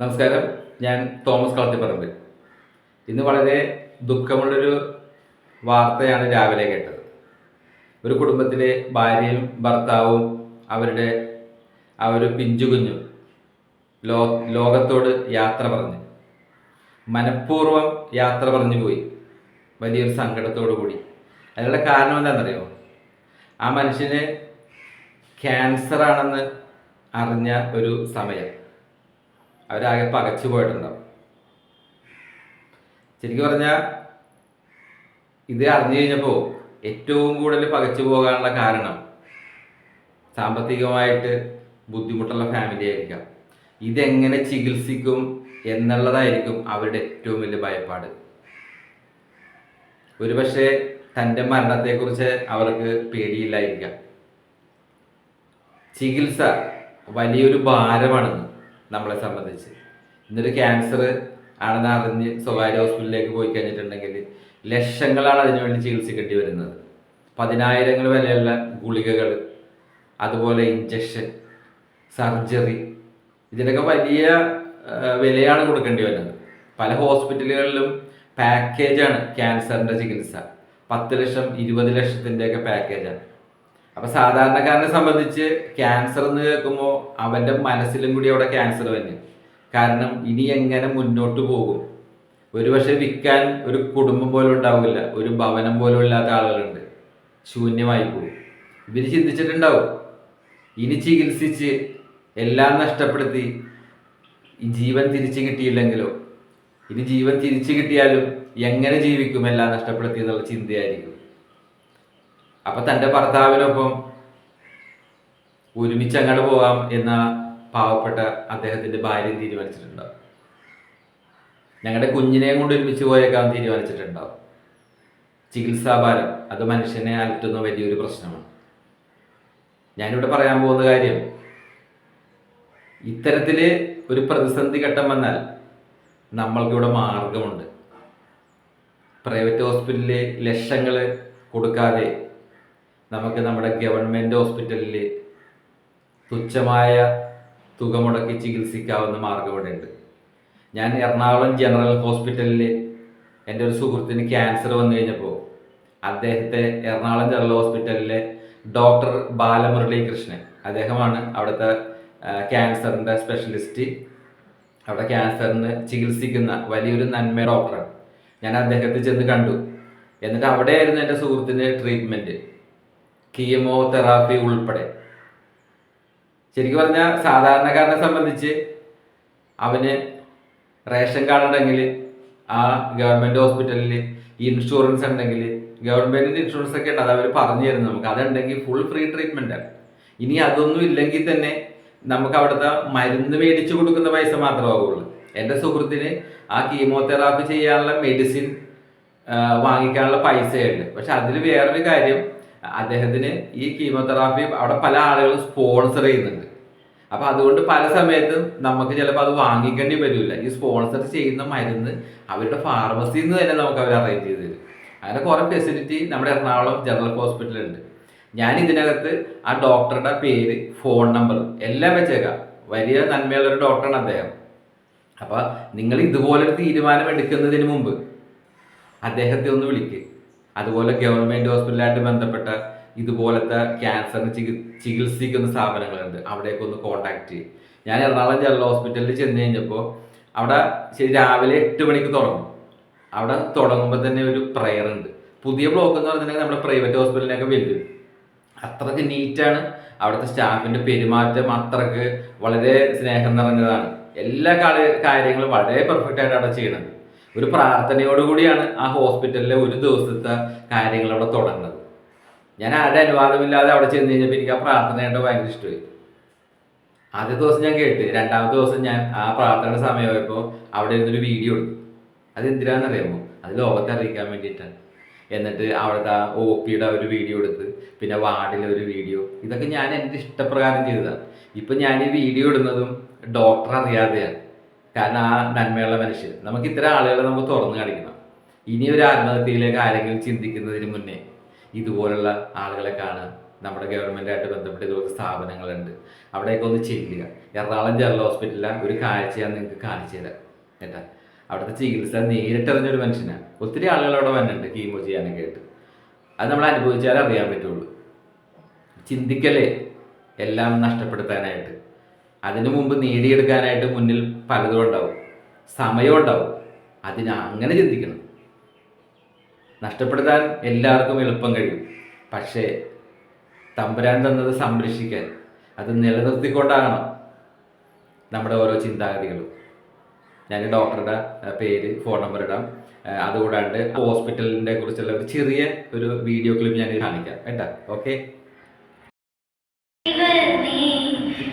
നമസ്കാരം. ഞാൻ തോമസ് കളത്തിപ്പറമ്പ്. ഇന്ന് വളരെ ദുഃഖമുള്ളൊരു വാർത്തയാണ് രാവിലെ കേട്ടത്. ഒരു കുടുംബത്തിലെ ഭാര്യയും ഭർത്താവും അവരുടെ ആ ഒരു പിഞ്ചു കുഞ്ഞും ലോ ലോകത്തോട് യാത്ര പറഞ്ഞ്. മനഃപൂർവം യാത്ര പറഞ്ഞു പോയി. വലിയൊരു സങ്കടത്തോടു കൂടി. അതിനുള്ള കാരണം എന്താണെന്നറിയോ? ആ മനുഷ്യന് ക്യാൻസറാണെന്ന് അറിഞ്ഞ ഒരു സമയം. അവരാകെ പകച്ചു പോയിട്ടുണ്ടാവും. ശരിക്കും പറഞ്ഞാൽ ഇത് അറിഞ്ഞു കഴിഞ്ഞപ്പോൾ ഏറ്റവും കൂടുതൽ പകച്ചു പോകാനുള്ള കാരണം സാമ്പത്തികമായിട്ട് ബുദ്ധിമുട്ടുള്ള ഫാമിലി ആയിരിക്കാം. ഇതെങ്ങനെ ചികിത്സിക്കും എന്നുള്ളതായിരിക്കും അവരുടെ ഏറ്റവും വലിയ ഭയപ്പാട്. ഒരുപക്ഷെ തന്റെ മരണത്തെക്കുറിച്ച് അവർക്ക് പേടിയില്ലായിരിക്കാം. ചികിത്സ വലിയൊരു ഭാരമാണെന്ന്. നമ്മളെ സംബന്ധിച്ച്. ഇന്നൊരു ക്യാൻസർ ആണെന്ന് അറിഞ്ഞ് സ്വകാര്യ ഹോസ്പിറ്റലിലേക്ക് പോയി കഴിഞ്ഞിട്ടുണ്ടെങ്കിൽ ലക്ഷങ്ങളാണ് അതിനുവേണ്ടി ചികിത്സിക്കേണ്ടി വരുന്നത്. പതിനായിരങ്ങൾ വിലയുള്ള ഗുളികകൾ അതുപോലെ ഇഞ്ചക്ഷൻ സർജറി ഇതിനൊക്കെ വലിയ വിലയാണ് കൊടുക്കേണ്ടി വരുന്നത്. പല ഹോസ്പിറ്റലുകളിലും പാക്കേജാണ് ക്യാൻസറിന്റെ ചികിത്സ. പത്ത് ലക്ഷം ഇരുപത് ലക്ഷത്തിന്റെയൊക്കെ പാക്കേജാണ് അപ്പൊ സാധാരണക്കാരനെ സംബന്ധിച്ച് ക്യാൻസർ എന്ന് കേൾക്കുമ്പോൾ അവന്റെ മനസ്സിലും കൂടി അവിടെ ക്യാൻസർ തന്നെ കാരണം ഇനി എങ്ങനെ മുന്നോട്ട് പോകും? ഒരുപക്ഷെ വിൽക്കാൻ ഒരു കുടുംബം പോലും ഉണ്ടാവില്ല ഒരു ഭവനം പോലും ഇല്ലാത്ത ആളുകളുണ്ട്. ശൂന്യമായി പോകും. ഇവർ ചിന്തിച്ചിട്ടുണ്ടാവും ഇനി ചികിത്സിച്ച് എല്ലാം നഷ്ടപ്പെടുത്തി ജീവൻ തിരിച്ചു കിട്ടിയില്ലെങ്കിലോ? ഇനി ജീവൻ തിരിച്ചു കിട്ടിയാലും എങ്ങനെ ജീവിക്കും എല്ലാം നഷ്ടപ്പെടുത്തി എന്നുള്ള ചിന്തയായിരിക്കും. അപ്പൊ തന്റെ ഭർത്താവിനൊപ്പം ഒരുമിച്ച് അങ്ങോട്ട് പോകാം എന്ന പാവപ്പെട്ട അദ്ദേഹത്തിന്റെ ഭാര്യ തീരുമാനിച്ചിട്ടുണ്ടാവും. ഞങ്ങളുടെ കുഞ്ഞിനെയും കൊണ്ട് ഒരുമിച്ച് പോയേക്കാൻ തീരുമാനിച്ചിട്ടുണ്ടാവും. ചികിത്സാഭാരം അത് മനുഷ്യനെ അലട്ടുന്ന വലിയൊരു പ്രശ്നമാണ്. ഞാനിവിടെ പറയാൻ പോകുന്ന കാര്യം ഇത്തരത്തിൽ ഒരു പ്രതിസന്ധി ഘട്ടം വന്നാൽ നമ്മൾക്കിവിടെ മാർഗമുണ്ട്. പ്രൈവറ്റ് ഹോസ്പിറ്റലിൽ ലക്ഷങ്ങൾ കൊടുക്കാതെ നമുക്ക് നമ്മുടെ ഗവൺമെന്റ് ഹോസ്പിറ്റലിൽ തുച്ഛമായ തുക മുടക്കി ചികിത്സിക്കാവുന്ന മാർഗം ഇവിടെ ഉണ്ട് ഞാൻ എറണാകുളം ജനറൽ ഹോസ്പിറ്റലിൽ എന്റെ ഒരു സുഹൃത്തിന് ക്യാൻസർ വന്നു കഴിഞ്ഞപ്പോൾ അദ്ദേഹത്തെ എറണാകുളം ജനറൽ ഹോസ്പിറ്റലിലെ ഡോക്ടർ ബാലമുരളീകൃഷ്ണൻ അദ്ദേഹമാണ് അവിടുത്തെ ക്യാൻസറിന്റെ സ്പെഷ്യലിസ്റ്റ്. അവിടെ ക്യാൻസറിന് ചികിത്സിക്കുന്ന വലിയൊരു നന്മ ഡോക്ടറാണ്. ഞാൻ അദ്ദേഹത്തെ ചെന്ന് കണ്ടു. എന്നിട്ട് അവിടെയായിരുന്നു എന്റെ സുഹൃത്തിന്റെ ട്രീറ്റ്മെന്റ്. കീമോ തെറാപ്പി ഉൾപ്പെടെ. ശരിക്കും പറഞ്ഞാൽ സാധാരണക്കാരനെ സംബന്ധിച്ച് അവന് റേഷൻ കാർഡ് ഉണ്ടെങ്കിൽ ആ ഗവൺമെന്റ് ഹോസ്പിറ്റലിൽ ഇൻഷുറൻസ് ഉണ്ടെങ്കിൽ ഗവൺമെന്റിന്റെ ഇൻഷുറൻസ് ഒക്കെ ഉണ്ട് അത് അവർ പറഞ്ഞു തരുന്നു നമുക്ക്. അതുണ്ടെങ്കിൽ ഫുൾ ഫ്രീ ട്രീറ്റ്മെന്റ് ആണ്. ഇനി അതൊന്നും ഇല്ലെങ്കിൽ തന്നെ നമുക്ക് അവിടുത്തെ മരുന്ന് മേടിച്ചു കൊടുക്കുന്ന പൈസ മാത്രമാവുള്ളൂ എന്റെ സുഹൃത്തിന് ആ കീമോതെറാപ്പി ചെയ്യാനുള്ള മെഡിസിൻ വാങ്ങിക്കാനുള്ള പൈസയുണ്ട് പക്ഷെ അതിൽ വേറൊരു കാര്യം അദ്ദേഹത്തിന് ഈ കീമോതെറാപ്പി അവിടെ പല ആളുകളും സ്പോൺസർ ചെയ്യുന്നുണ്ട്. അപ്പൊ അതുകൊണ്ട് പല സമയത്തും നമുക്ക് ചിലപ്പോൾ അത് വാങ്ങിക്കേണ്ടി വരില്ല. ഈ സ്പോൺസർ ചെയ്യുന്ന മരുന്ന് അവരുടെ ഫാർമസിയിൽ നിന്ന് തന്നെ നമുക്ക് അവർ അറേഞ്ച് ചെയ്ത് തരും. അങ്ങനെ കുറെ ഫെസിലിറ്റി നമ്മുടെ എറണാകുളം ജനറൽ ഹോസ്പിറ്റലുണ്ട് ഞാൻ ഇതിനകത്ത് ആ ഡോക്ടറുടെ പേര് ഫോൺ നമ്പർ എല്ലാം വെച്ചേക്കാം. വലിയ നന്മയുള്ളൊരു ഡോക്ടറാണ് അദ്ദേഹം. അപ്പൊ നിങ്ങൾ ഇതുപോലൊരു തീരുമാനം എടുക്കുന്നതിന് മുമ്പ് അദ്ദേഹത്തെ ഒന്ന് വിളിക്ക്. അതുപോലെ ഗവൺമെന്റ് ഹോസ്പിറ്റലായിട്ട് ബന്ധപ്പെട്ട ഇതുപോലത്തെ ക്യാൻസറിന് ചികി ചികിത്സിക്കുന്ന സ്ഥാപനങ്ങളുണ്ട്. അവിടേക്ക് ഒന്ന് കോണ്ടാക്ട് ചെയ്യും. ഞാൻ എറണാകുളം ജനറൽ ഹോസ്പിറ്റലിൽ ചെന്ന് കഴിഞ്ഞപ്പോൾ അവിടെ ശരി രാവിലെ എട്ട് മണിക്ക് തുടങ്ങും അവിടെ തുടങ്ങുമ്പോൾ തന്നെ ഒരു പ്രെയർ ഉണ്ട്. പുതിയ ബ്ലോക്ക് എന്ന് പറഞ്ഞിട്ടുണ്ടെങ്കിൽ നമ്മുടെ പ്രൈവറ്റ് ഹോസ്പിറ്റലിനൊക്കെ വലുത്. അത്രയ്ക്ക് നീറ്റാണ് അവിടുത്തെ സ്റ്റാഫിന്റെ പെരുമാറ്റം അത്രയ്ക്ക് വളരെ സ്നേഹം നിറഞ്ഞതാണ്. എല്ലാ കാര്യങ്ങളും വളരെ പെർഫെക്റ്റ് ആയിട്ട് അവിടെ ചെയ്യണത്. ഒരു പ്രാർത്ഥനയോടുകൂടിയാണ് ആ ഹോസ്പിറ്റലിലെ ഒരു ദിവസത്തെ കാര്യങ്ങൾ അവിടെ തുടങ്ങുന്നത്. ഞാൻ ആരുടെ അനുവാദമില്ലാതെ അവിടെ ചെന്ന് കഴിഞ്ഞപ്പോൾ എനിക്ക് ആ പ്രാർത്ഥന കണ്ടോ ഭയങ്കര ഇഷ്ടമായി. ആദ്യ ദിവസം ഞാൻ കേട്ട് രണ്ടാമത്തെ ദിവസം ഞാൻ ആ പ്രാർത്ഥനയുടെ സമയമായപ്പോൾ അവിടെ ഇരുന്നൊരു വീഡിയോ എടുത്തു. അത് എന്തിനാണെന്നറിയാമോ അത് ലോകത്തെ അറിയിക്കാൻ വേണ്ടിയിട്ടാണ്. എന്നിട്ട് അവിടുത്തെ ആ ഒ പിയുടെ ഒരു വീഡിയോ എടുത്ത് പിന്നെ വാർഡിലെ ഒരു വീഡിയോ ഇതൊക്കെ ഞാൻ എന്റെ ഇഷ്ടപ്രകാരം ചെയ്തതാണ്. ഇപ്പം ഞാൻ ഈ വീഡിയോ ഇടുന്നതും ഡോക്ടർ അറിയാതെയാണ്. കാരണം ആ നന്മയുള്ള മനുഷ്യൻ. നമുക്ക് ഇത്തരം ആളുകളെ നമുക്ക് തുറന്നു കാണിക്കണം. ഇനി ഒരു ആത്മഹത്യയിലേക്ക് ആരെങ്കിലും ചിന്തിക്കുന്നതിന് മുന്നേ ഇതുപോലുള്ള ആളുകളെ കാണുക. നമ്മുടെ ഗവൺമെന്റായിട്ട് ബന്ധപ്പെട്ട് ഇതുപോലെ സ്ഥാപനങ്ങളുണ്ട്. അവിടേക്ക് ഒന്ന് ചെല്ലുക. എറണാകുളം ജനറൽ ഹോസ്പിറ്റലിലെ ഒരു കാഴ്ച ഞാൻ നിങ്ങൾക്ക് കാണിച്ചു തരാം. കേട്ടാ? അവിടുത്തെ ചികിത്സ നേരിട്ടറിഞ്ഞൊരു മനുഷ്യനാണ് ഒത്തിരി ആളുകൾ അവിടെ വന്നിട്ടുണ്ട് കീമോ ചെയ്യാനൊക്കെ ആയിട്ട്. അത് നമ്മൾ അനുഭവിച്ചാലേ അറിയാൻ പറ്റുള്ളൂ. ചിന്തിക്കലേ എല്ലാം നഷ്ടപ്പെടുത്താനായിട്ട്. അതിനു മുമ്പ് നേടിയെടുക്കാനായിട്ട് മുന്നിൽ പലതും ഉണ്ടാവും. സമയം ഉണ്ടാവും. അതിന് അങ്ങനെ ചിന്തിക്കണം. നഷ്ടപ്പെടുത്താൻ എല്ലാവർക്കും എളുപ്പം കഴിയും. പക്ഷേ തമ്പുരാൻ തന്നത് സംരക്ഷിക്കാൻ അത് നിലനിർത്തിക്കൊണ്ടാകണം നമ്മുടെ ഓരോ ചിന്താഗതികളും. ഞാൻ ഡോക്ടറുടെ പേര് ഫോൺ നമ്പർ ഇടാം. അതുകൂടാണ്ട് ഹോസ്പിറ്റലിനെ കുറിച്ചുള്ള ഒരു ചെറിയ ഒരു വീഡിയോ ക്ലിപ്പ് ഞാൻ കാണിക്കാം. കേട്ടോ? ഓക്കെ?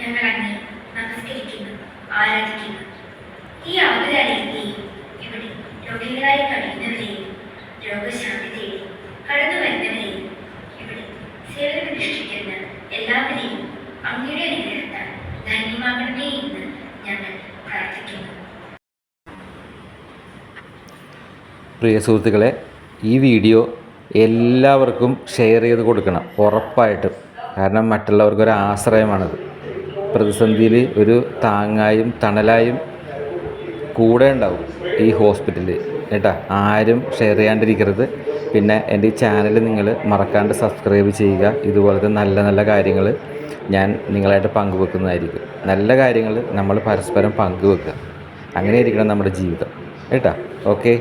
ഞങ്ങൾ അങ്ങേ നമസ്കരിക്കുന്നു ആരാധിക്കുന്നു. ഈ ആവരാലയത്തെയും ഇവിടെ രോഗികളായി കഴിയുന്നവരെയും രോഗശാന്തി തേടി കടന്നു വരുന്നവരെയും ഇവിടെ സേവനമനുഷ്ഠിക്കുന്ന എല്ലാവരെയും അങ്ങയുടെ അനുഗ്രഹത്താൽ ധന്യമാകണമേ എന്ന് ഞങ്ങൾ പ്രാർത്ഥിക്കുന്നു. പ്രിയ സുഹൃത്തുക്കളെ ഈ വീഡിയോ എല്ലാവർക്കും ഷെയർ ചെയ്ത് കൊടുക്കണം ഉറപ്പായിട്ടും. കാരണം മറ്റുള്ളവർക്കൊരു ആശ്രയമാണത്. പ്രതിസന്ധിയിൽ ഒരു താങ്ങായും തണലായും കൂടെ ഉണ്ടാവും ഈ ഹോസ്പിറ്റലിൽ കേട്ടാ? ആരും ഷെയർ ചെയ്യാണ്ടിരിക്കരുത്. പിന്നെ എന്റെ ഈ ചാനൽ നിങ്ങൾ മറക്കാണ്ട് സബ്സ്ക്രൈബ് ചെയ്യുക. ഇതുപോലത്തെ നല്ല നല്ല കാര്യങ്ങൾ ഞാൻ നിങ്ങളായിട്ട് പങ്കുവെക്കുന്നതായിരിക്കും. നല്ല കാര്യങ്ങൾ നമ്മൾ പരസ്പരം പങ്കുവെക്കുക. അങ്ങനെ ഇരിക്കണം നമ്മുടെ ജീവിതം. കേട്ടോ? ഓക്കെ